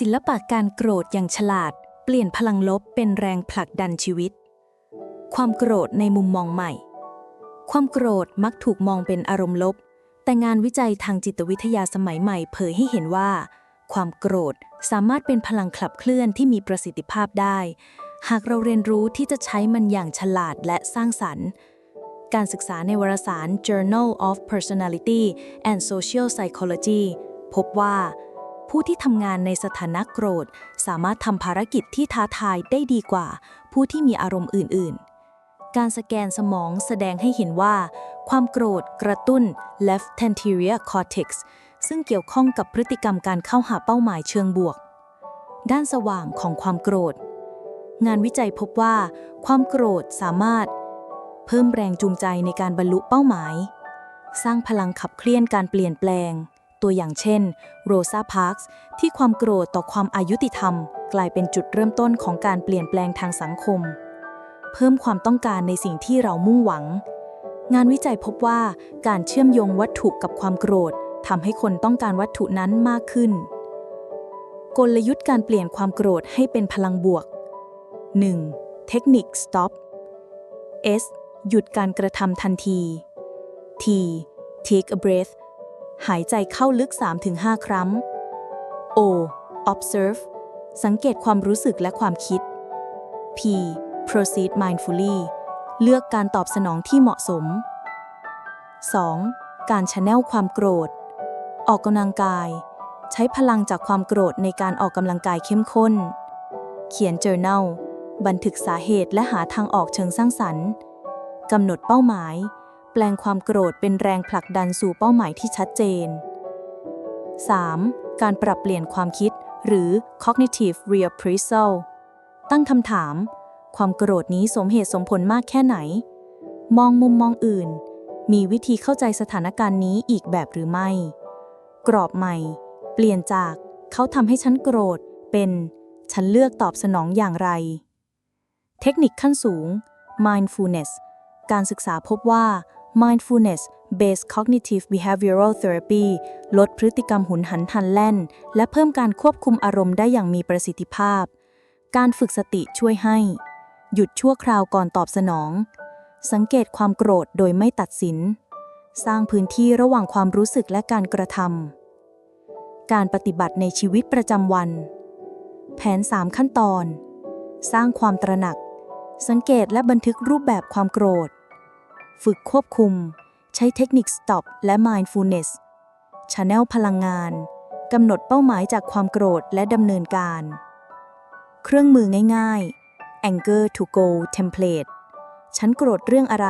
ศิลปะการโกรธอย่างฉลาด เปลี่ยนพลังลบเป็นแรงผลักดันชีวิต ความโกรธในมุมมองใหม่ ความโกรธมักถูกมองเป็นอารมณ์ลบ แต่งานวิจัยทางจิตวิทยาสมัยใหม่เผยให้เห็นว่า ความโกรธสามารถเป็นพลังขับเคลื่อนที่มีประสิทธิภาพได้ หากเราเรียนรู้ที่จะใช้มันอย่างฉลาดและสร้างสรรค์การศึกษาในวารสาร Journal of Personality and Social Psychology พบว่า ผู้ที่ทำงานในสถานะโกรธ สามารถทำภารกิจที่ท้าทายได้ดีกว่า ผู้ที่มีอารมณ์อื่น ๆ การสแกนสมองแสดงให้เห็นว่า ความโกรธกระตุ้น left anterior cortex ซึ่งเกี่ยวข้องกับพฤติกรรมการเข้าหาเป้าหมายเชิงบวก ด้านสว่างของความโกรธ งานวิจัยพบว่า ความโกรธสามารถ เพิ่มแรงจูงใจในการบรรลุเป้าหมาย สร้างพลังขับเคลื่อนการเปลี่ยนแปลง ตัวอย่างเช่นโรซาพาร์คส์ที่ความโกรธต่อความอายุติธรรม กลายเป็นจุดเริ่มต้นของการเปลี่ยนแปลงทางสังคม เพิ่มความต้องการในสิ่งที่เรามุ่งหวัง งานวิจัยพบว่าการเชื่อมโยงวัตถุกับความโกรธทำให้คนต้องการวัตถุนั้นมากขึ้น กลยุทธ์การเปลี่ยนความโกรธให้เป็นพลังบวก 1. เทคนิค stop S หยุดการกระทำทันที T take a breath หายใจเข้าลึก 3-5 ครั้ง O observe สังเกตความรู้สึกและความคิด P proceed mindfully เลือกการตอบสนองที่เหมาะสม 2. การชะแนลความโกรธ ออกกำลังกาย ใช้พลังจากความโกรธในการออกกำลังกายเข้มข้น เขียน journal บันทึกสาเหตุและหาทางออกเชิงสร้างสรรค์กำหนดเป้าหมาย แปลงความโกรธเป็นแรงผลักดันสู่เป้าหมายที่ชัดเจน 3. การปรับเปลี่ยนความคิด หรือ cognitive reappraisal ตั้งคำถาม ความโกรธนี้สมเหตุสมผลมากแค่ไหน มองมุมมองอื่น มีวิธีเข้าใจสถานการณ์นี้อีกแบบหรือไม่ กรอบใหม่ เปลี่ยนจาก เขาทำให้ฉันโกรธ เป็น ฉันเลือกตอบสนองอย่างไร เทคนิคขั้นสูง mindfulness การศึกษาพบว่า mindfulness based cognitive behavioral therapy ลดพฤติกรรมหุนหันพลันแล่น และเพิ่มการควบคุมอารมณ์ได้อย่างมีประสิทธิภาพ การฝึกสติช่วยให้ หยุดชั่วคราวก่อนตอบสนอง สังเกตความโกรธโดยไม่ตัดสิน สร้างพื้นที่ระหว่างความรู้สึกและการกระทำการปฏิบัติในชีวิตประจำวัน แผน 3 ขั้นตอน สร้างความตระหนัก สังเกตและบันทึกรูปแบบความโกรธ ฝึกควบคุม ใช้เทคนิค stop และ mindfulness channel พลังงาน กำหนดเป้าหมายจากความโกรธและดำเนินการ เครื่องมือง่าย ๆ anger to go template ฉันโกรธเรื่องอะไร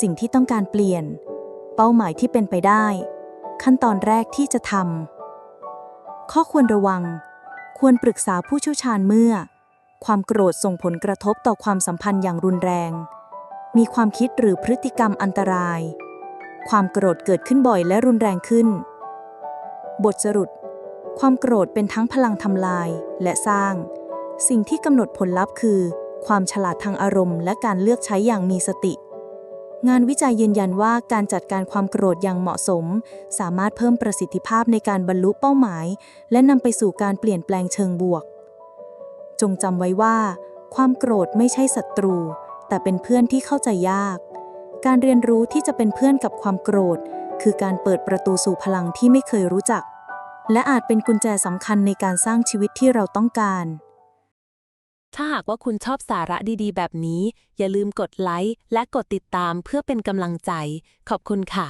สิ่งที่ต้องการเปลี่ยน เป้าหมายที่เป็นไปได้ ขั้นตอนแรกที่จะทำข้อควรระวัง ควรปรึกษาผู้เชี่ยวชาญเมื่อ ความโกรธส่งผลกระทบต่อความสัมพันธ์อย่างรุนแรง มีความคิดหรือพฤติกรรมอันตราย ความโกรธเกิดขึ้นบ่อยและรุนแรงขึ้น บทสรุป ความโกรธเป็นทั้งพลังทำลายและสร้าง สิ่งที่กำหนดผลลัพธ์คือ ความฉลาดทางอารมณ์ และการเลือกใช้อย่างมีสติ งานวิจัยยืนยันว่าการจัดการความโกรธอย่างเหมาะสม สามารถเพิ่มประสิทธิภาพในการบรรลุเป้าหมาย และนำไปสู่การเปลี่ยนแปลงเชิงบวก จงจำไว้ว่า ความโกรธไม่ใช่ศัตรู แต่เป็นเพื่อนที่เข้าใจยาก การเรียนรู้ที่จะเป็นเพื่อนกับความโกรธ คือการเปิดประตูสู่พลังที่ไม่เคยรู้จัก และอาจเป็นกุญแจสำคัญในการสร้างชีวิตที่เราต้องการ ถ้าหากว่าคุณชอบสาระดีๆ แบบนี้ อย่าลืมกดไลค์และกดติดตามเพื่อเป็นกำลังใจ ขอบคุณค่ะ